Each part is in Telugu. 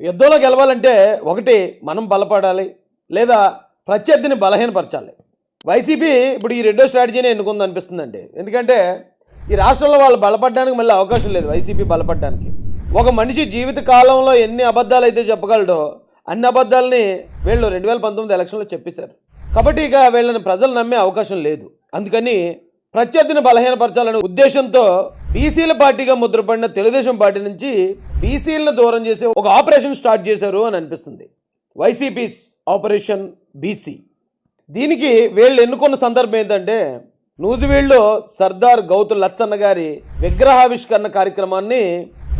యుద్ధంలో గెలవాలంటే ఒకటి మనం బలపడాలి లేదా ప్రత్యర్థిని బలహీనపరచాలి. వైసీపీ ఇప్పుడు ఈ రెండో స్ట్రాటజీనే ఎన్నుకుంది అనిపిస్తుందండి ఎందుకంటే ఈ రాష్ట్రంలో వాళ్ళు బలపడడానికి మళ్ళీ అవకాశం లేదు వైసీపీ బలపడడానికి. ఒక మనిషి జీవిత కాలంలో ఎన్ని అబద్ధాలు అయితే చెప్పగలడో అన్ని అబద్ధాలని వీళ్ళు రెండు వేల పంతొమ్మిది ఎలక్షన్లో చెప్పేశారు. కాబట్టి ఇక వీళ్ళని ప్రజలు నమ్మే అవకాశం లేదు. అందుకని ప్రత్యర్థిని బలహీనపరచాలనే ఉద్దేశంతో బీసీల పార్టీగా ముద్రపడిన తెలుగుదేశం పార్టీ నుంచి బీసీలను దూరం చేసే ఒక ఆపరేషన్ స్టార్ట్ చేశారు అని అనిపిస్తుంది. YCP's operation BC. దీనికి వీళ్ళు ఎన్నుకున్న సందర్భం ఏంటంటే నూజివీడులో సర్దార్ గౌతు లచ్చన్న గారి విగ్రహావిష్కరణ కార్యక్రమాన్ని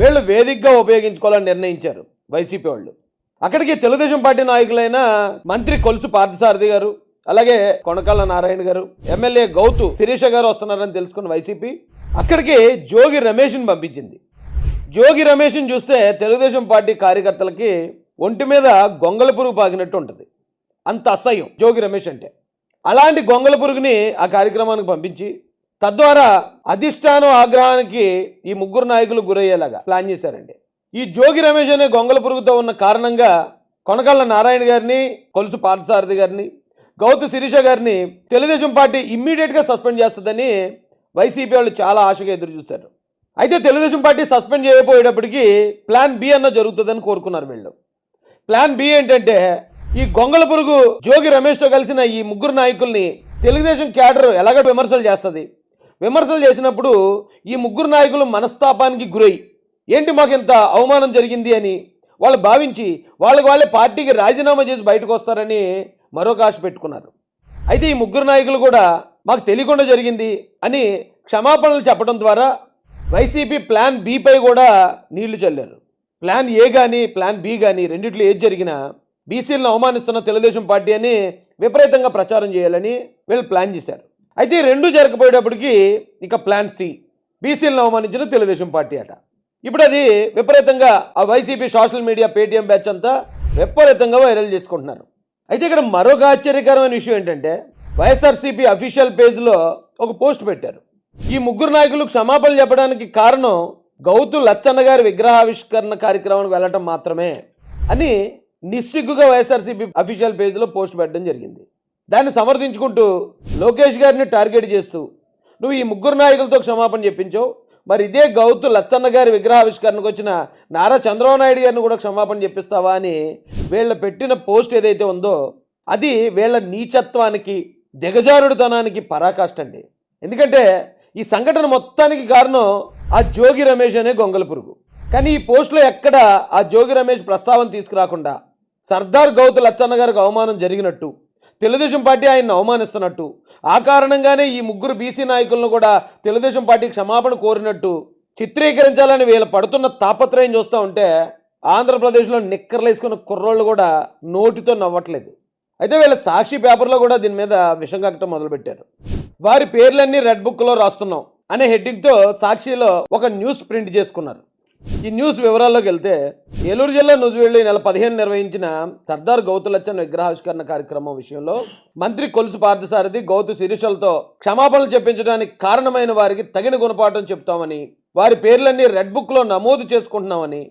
వీళ్ళు వేదికగా ఉపయోగించుకోవాలని నిర్ణయించారు వైసీపీ వాళ్ళు. అక్కడికి తెలుగుదేశం పార్టీ నాయకులైన మంత్రి కొలుసు పార్థసారథి గారు అలాగే కొనకాల నారాయణ గారు ఎమ్మెల్యే గౌతు శిరీష గారు వస్తున్నారని తెలుసుకున్న వైసీపీ అక్కడికి జోగి రమేష్ని పంపించింది. జోగి రమేష్ని చూస్తే తెలుగుదేశం పార్టీ కార్యకర్తలకి ఒంటి మీద గొంగల పురుగు పాకినట్టు ఉంటుంది. అంత అసహ్యం జోగి రమేష్ అంటే. అలాంటి గొంగల పురుగుని ఆ కార్యక్రమానికి పంపించి తద్వారా అధిష్టానం ఆగ్రహానికి ఈ ముగ్గురు నాయకులు గురయ్యేలాగా ప్లాన్ చేశారండి. ఈ జోగి రమేష్ అనే గొంగళ పురుగుతో ఉన్న కారణంగా కొనకళ్ళ నారాయణ గారిని కొలుసు పార్థసారథి గారిని గౌతు శిరీష గారిని తెలుగుదేశం పార్టీ ఇమ్మీడియట్గా సస్పెండ్ చేస్తుందని వైసీపీ వాళ్ళు చాలా ఆశగా ఎదురు చూశారు. అయితే తెలుగుదేశం పార్టీ సస్పెండ్ చేయబోయేటప్పటికి ప్లాన్ బి అన్న జరుగుతుందని కోరుకున్నారు వీళ్ళు. ప్లాన్ బి ఏంటంటే ఈ గొంగళ పురుగు జోగి రమేష్తో కలిసిన ఈ ముగ్గురు నాయకుల్ని తెలుగుదేశం క్యాడర్ ఎలాగ విమర్శలు చేస్తుంది? విమర్శలు చేసినప్పుడు ఈ ముగ్గురు నాయకులు మనస్తాపానికి గురై ఏంటి మాకు ఇంత అవమానం జరిగింది అని వాళ్ళు భావించి వాళ్ళకి వాళ్ళే పార్టీకి రాజీనామా చేసి బయటకు వస్తారని మరొక ఆశ పెట్టుకున్నారు. అయితే ఈ ముగ్గురు నాయకులు కూడా మాకు తెలియకుండా జరిగింది అని క్షమాపణలు చెప్పడం ద్వారా వైసీపీ ప్లాన్ బీపై కూడా నీళ్ళు చల్లారు. ప్లాన్ ఏ కానీ ప్లాన్ బి కానీ రెండిట్లో ఏది జరిగినా బీసీలను అవమానిస్తున్న తెలుగుదేశం పార్టీ అని విపరీతంగా ప్రచారం చేయాలని వీళ్ళు ప్లాన్ చేశారు. అయితే రెండు జరగపోయేటప్పటికి ఇక ప్లాన్ సి బీసీలను అవమానించిన తెలుగుదేశం పార్టీ అట. ఇప్పుడు అది విపరీతంగా ఆ YCP social media Paytm batch అంతా విపరీతంగా వైరల్ చేసుకుంటున్నారు. అయితే ఇక్కడ మరొక ఆశ్చర్యకరమైన విషయం ఏంటంటే వైఎస్ఆర్సీపీ అఫీషియల్ పేజ్లో ఒక పోస్ట్ పెట్టారు. ఈ ముగ్గురు నాయకులు క్షమాపణలు చెప్పడానికి కారణం గౌతు లచ్చన్న గారి విగ్రహావిష్కరణ కార్యక్రమానికి వెళ్ళటం మాత్రమే అని నిస్సిగ్గుగా వైఎస్ఆర్సీపీ అఫీషియల్ పేజ్లో పోస్ట్ పెట్టడం జరిగింది. దాన్ని సమర్థించుకుంటూ లోకేష్ గారిని టార్గెట్ చేస్తూ నువ్వు ఈ ముగ్గురు నాయకులతో క్షమాపణ చెప్పించావు. మరి ఇదే గౌతు లచ్చన్న గారి విగ్రహావిష్కరణకు వచ్చిన నారా చంద్రబాబు నాయుడు గారిని కూడా క్షమాపణ చెప్పిస్తావా అని వీళ్ళ పెట్టిన పోస్ట్ ఏదైతే ఉందో అది వీళ్ళ నీచత్వానికి దిగజారుడుతనానికి పరాకాష్ట అండి. ఎందుకంటే ఈ సంఘటన మొత్తానికి కారణం ఆ జోగి రమేష్ అనే గొంగల పురుగు. కానీ ఈ పోస్ట్లో ఎక్కడ ఆ జోగి రమేష్ ప్రస్తావన తీసుకురాకుండా సర్దార్ గౌతు లచ్చన్న గారికి అవమానం జరిగినట్టు తెలుగుదేశం పార్టీ ఆయన్ని అవమానిస్తున్నట్టు ఆ కారణంగానే ఈ ముగ్గురు బీసీ నాయకులను కూడా తెలుగుదేశం పార్టీ క్షమాపణ కోరినట్టు చిత్రీకరించాలని వీళ్ళు పడుతున్న తాపత్రయం చూస్తూ ఉంటే ఆంధ్రప్రదేశ్లో నిక్కర్లు వేసుకున్న కుర్రోళ్ళు కూడా నోటితో నవ్వట్లేదు. అయితే వీళ్ళ సాక్షి పేపర్లో కూడా దీని మీద విషం కక్కటం మొదలుపెట్టారు. వారి పేర్లన్నీ రెడ్ బుక్లో రాస్తున్నాం అనే హెడ్డింగ్తో సాక్షిలో ఒక న్యూస్ ప్రింట్ చేసుకున్నారు. ఈ న్యూస్ వివరాల్లోకి వెళ్తే ఏలూరు జిల్లా నుజువెళ్ళి నెల పదిహేను నిర్వహించిన సర్దార్ గౌతులచ్చన్ విగ్రహావిష్కరణ కార్యక్రమం విషయంలో మంత్రి కొలుసు పార్థసారథి గౌతు శిరీషలతో క్షమాపణలు చెప్పించడానికి కారణమైన వారికి తగిన గుణపాఠం చెప్తామని వారి పేర్లన్నీ రెడ్ బుక్లో నమోదు చేసుకుంటున్నామని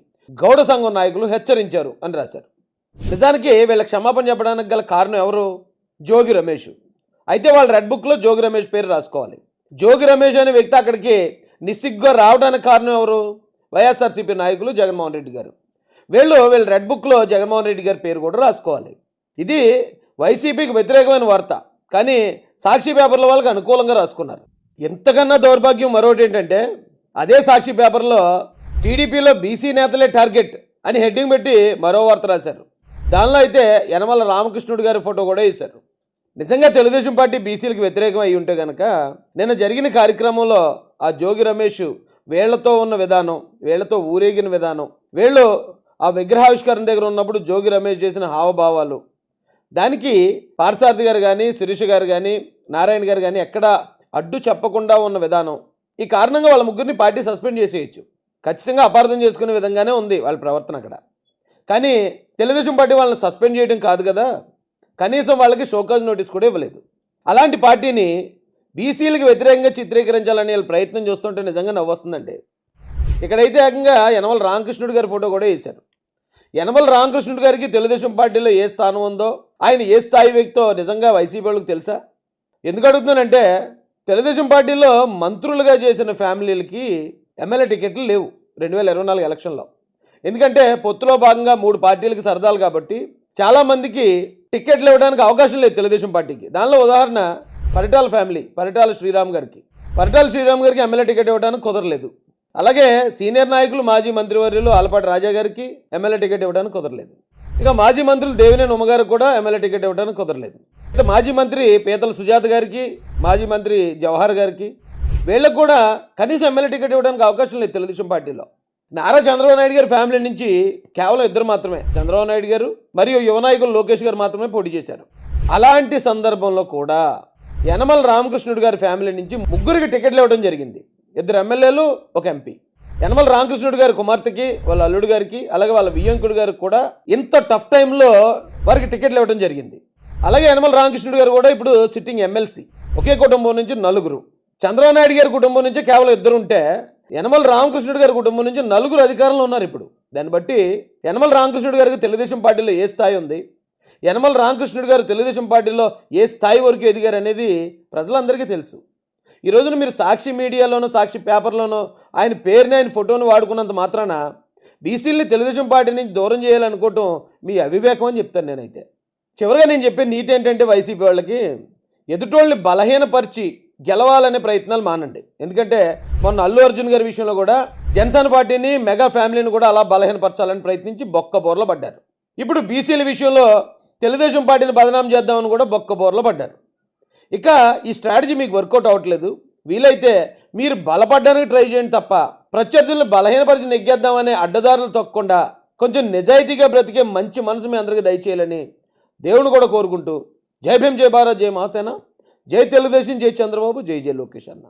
గౌడ సంఘం నాయకులు హెచ్చరించారు అని రాశారు. నిజానికి వీళ్ళ క్షమాపణ చెప్పడానికి గల కారణం ఎవరు? జోగి రమేష్. అయితే వాళ్ళ రెడ్ బుక్లో జోగి రమేష్ పేరు రాసుకోవాలి. జోగి రమేష్ అనే వ్యక్తి అక్కడికి నిస్సిగ్గా రావడానికి కారణం ఎవరు? వైఎస్ఆర్సీపీ నాయకులు జగన్మోహన్ రెడ్డి గారు. వీళ్ళు వీళ్ళ రెడ్ బుక్లో జగన్మోహన్ రెడ్డి గారి పేరు కూడా రాసుకోవాలి. ఇది వైసీపీకి వ్యతిరేకమైన వార్త. కానీ సాక్షి పేపర్ల వాళ్ళకి అనుకూలంగా రాసుకున్నారు. ఎంతకన్నా దౌర్భాగ్యం మరొకటి ఏంటంటే అదే సాక్షి పేపర్లో టీడీపీలో బీసీ నేతలే టార్గెట్ అని హెడ్డింగ్ పెట్టి మరో వార్త రాశారు. దానిలో అయితే యనమల రామకృష్ణుడు గారి ఫోటో కూడా వేశారు. నిజంగా తెలుగుదేశం పార్టీ బీసీలకు వ్యతిరేకం అయి ఉంటే కనుక నిన్న జరిగిన కార్యక్రమంలో ఆ జోగి రమేష్ వేళ్ళతో ఉన్న విధానం వేళ్ళతో ఊరేగిన విధానం వీళ్ళు ఆ విగ్రహావిష్కరణ దగ్గర ఉన్నప్పుడు జోగి రమేష్ చేసిన హావభావాలు. దానికి పార్సార్థి గారు కానీ శిరీష గారు కానీ నారాయణ గారు కానీ ఎక్కడ అడ్డు చెప్పకుండా ఉన్న విధానం. ఈ కారణంగా వాళ్ళ ముగ్గురిని పార్టీ సస్పెండ్ చేసేయచ్చు. ఖచ్చితంగా అపార్థం చేసుకునే విధంగానే ఉంది వాళ్ళ ప్రవర్తన అక్కడ. కానీ తెలుగుదేశం పార్టీ వాళ్ళని సస్పెండ్ చేయడం కాదు కదా. కనీసం వాళ్ళకి షోకాజ్ నోటీస్ కూడా ఇవ్వలేదు. అలాంటి పార్టీని బీసీలకు వ్యతిరేకంగా చిత్రీకరించాలని వీళ్ళు ప్రయత్నం చేస్తుంటే నిజంగా నవ్వొస్తుందండి ఇక్కడైతే ఏకంగా యనమల రామకృష్ణుడు గారి ఫోటో కూడా వేశారు. యనమల రామకృష్ణుడు గారికి తెలుగుదేశం పార్టీలో ఏ స్థానం ఉందో ఆయన ఏ స్థాయి వ్యక్తో నిజంగా వైసీపీ వాళ్ళకి తెలుసా? ఎందుకు అడుగుతున్నానంటే తెలుగుదేశం పార్టీలో మంత్రులుగా చేసిన ఫ్యామిలీలకి ఎమ్మెల్యే టికెట్లు లేవు రెండు వేల ఇరవై నాలుగు ఎలక్షన్లో. ఎందుకంటే పొత్తులో భాగంగా మూడు పార్టీలకు సరదాలు కాబట్టి చాలామందికి టికెట్లు ఇవ్వడానికి అవకాశం లేదు తెలుగుదేశం పార్టీకి. దానిలో ఉదాహరణ పరిటాల ఫ్యామిలీ పరిటాల శ్రీరామ్ గారికి. పరిటాల శ్రీరామ్ గారికి ఎమ్మెల్యే టికెట్ ఇవ్వడానికి కుదరలేదు. అలాగే సీనియర్ నాయకులు మాజీ మంత్రివర్యులు ఆలపాటి రాజా గారికి ఎమ్మెల్యే టికెట్ ఇవ్వడానికి కుదరలేదు. ఇక మాజీ మంత్రులు దేవినేని ఉమ్మగారికి కూడా ఎమ్మెల్యే టికెట్ ఇవ్వడానికి కుదరలేదు. అయితే మాజీ మంత్రి పీతల సుజాత గారికి మాజీ మంత్రి జవహర్ గారికి వీళ్ళకు కూడా కనీసం ఎమ్మెల్యే టికెట్ ఇవ్వడానికి అవకాశం లేదు తెలుగుదేశం పార్టీలో. నారా చంద్రబాబు నాయుడు గారి ఫ్యామిలీ నుంచి కేవలం ఇద్దరు మాత్రమే. చంద్రబాబు నాయుడు గారు మరియు యువ నాయకులు లోకేష్ గారు మాత్రమే పోటీ చేశారు. అలాంటి సందర్భంలో కూడా యనమల రామకృష్ణుడు గారి ఫ్యామిలీ నుంచి ముగ్గురికి టికెట్లు ఇవ్వడం జరిగింది. ఇద్దరు ఎమ్మెల్యేలు ఒక ఎంపీ. యనమల రామకృష్ణుడు గారి కుమార్తెకి వాళ్ళ అల్లుడు గారికి అలాగే వాళ్ళ వియ్యంకుడు గారికి కూడా ఇంత టఫ్ టైంలో వారికి టికెట్లు ఇవ్వడం జరిగింది. అలాగే యనమల రామకృష్ణుడు గారు కూడా ఇప్పుడు సిట్టింగ్ ఎమ్మెల్సీ. ఒకే కుటుంబం నుంచి నలుగురు. చంద్రబాబు నాయుడు గారి కుటుంబం నుంచి కేవలం ఇద్దరు ఉంటే యనమల రామకృష్ణుడు గారి కుటుంబం నుంచి నలుగురు అధికారంలో ఉన్నారు ఇప్పుడు. దాన్ని బట్టి యనమల రామకృష్ణుడు గారికి తెలుగుదేశం పార్టీలో ఏ స్థాయి ఉంది? యనమల రామకృష్ణుడు గారు తెలుగుదేశం పార్టీలో ఏ స్థాయి వరకు ఎదిగారు అనేది ప్రజలందరికీ తెలుసు. ఈ రోజున మీరు సాక్షి మీడియాలోనో సాక్షి పేపర్లోనో ఆయన పేరుని ఆయన ఫోటోను వాడుకున్నంత మాత్రాన బీసీలని తెలుగుదేశం పార్టీ నుంచి దూరం చేయాలనుకోవటం మీ అవివేకం అని చెప్తాను నేనైతే. చివరిగా నేను చెప్పే నీట్ ఏంటంటే వైసీపీ వాళ్ళకి ఎదుటోళ్ళని బలహీనపరిచి గెలవాలనే ప్రయత్నాలు మానండి. ఎందుకంటే మొన్న అల్లు అర్జున్ గారి విషయంలో కూడా జనసేన పార్టీని మెగా ఫ్యామిలీని కూడా అలా బలహీనపరచాలని ప్రయత్నించి బొక్క బోర్లో పడ్డారు. ఇప్పుడు బీసీల విషయంలో తెలుగుదేశం పార్టీని బదనాం చేద్దామని కూడా బొక్క బోర్లో పడ్డారు. ఇక ఈ స్ట్రాటజీ మీకు వర్కౌట్ అవ్వట్లేదు. వీలైతే మీరు బలపడ్డానికి ట్రై చేయండి తప్ప ప్రత్యర్థులను బలహీనపరిచి నెగ్గేద్దామనే అడ్డదారులు తొక్కకుండా కొంచెం నిజాయితీగా బ్రతికే మంచి మనసు మీ అందరికీ దయచేయాలని దేవుని కూడా కోరుకుంటూ జై భీమ్ జై భారత్ జయ మహాసేన. జై తెలుగుదేశం జై చంద్రబాబు జై జై లోకేష్ అన్న.